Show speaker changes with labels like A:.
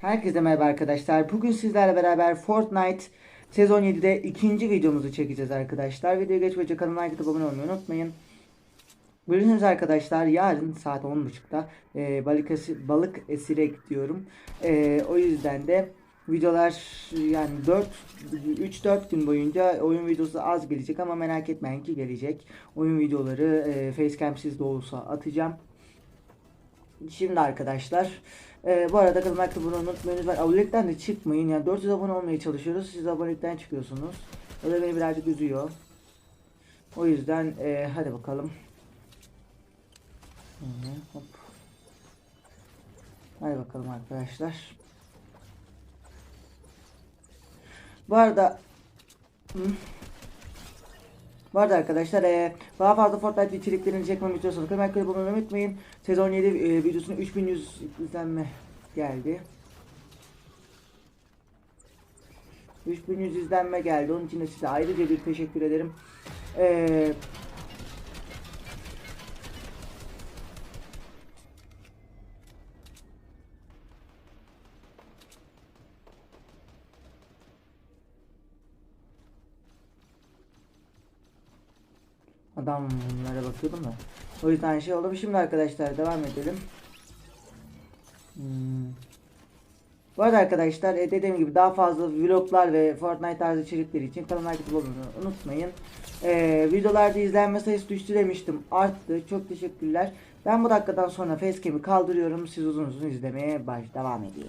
A: Herkese merhaba arkadaşlar. Bugün sizlerle beraber Fortnite sezon 7'de ikinci videomuzu çekeceğiz arkadaşlar. Videoya geçmeden önce kanalıma like abone olmayı unutmayın. Biliyorsunuz arkadaşlar yarın saat 10.30'da e, balık, esi, balık esire gidiyorum. E, o yüzden de videolar yani 4 3-4 gün boyunca oyun videosu az gelecek ama merak etmeyin ki gelecek. Oyun videoları e, facecam'siz de olsa atacağım. Şimdi arkadaşlar e, bu arada kanalıma abone olmayı unutmayın. Lütfen abonelikten de çıkmayın. Yani 400 abone olmaya çalışıyoruz. Siz abonelikten çıkıyorsunuz. O da beni birazcık üzüyor. O yüzden e, hadi bakalım. Hop. Hadi bakalım arkadaşlar. Bu arada Hı. Arada arkadaşlar e, daha fazla Fortnite içeriklerini çekmemi istiyorsanız kanalıma abone olmayı unutmayın. Sezon 7 e, videosuna 3100 izlenme geldi. 3100 izlenme geldi. Onun için de size ayrıca bir teşekkür ederim. Eee Adamlara bakıyordum da. O yüzden şey oldu. Şimdi arkadaşlar devam edelim. Hmm. Bu arada arkadaşlar e, dediğim gibi daha fazla vloglar ve Fortnite tarzı içerikleri için kanalıma abone olmayı unutmayın. Ee, videolarda izlenme sayısı düştü demiştim. Arttı. Çok teşekkürler. Ben bu dakikadan sonra facecam'i kaldırıyorum. Siz uzun uzun izlemeye baş devam edin.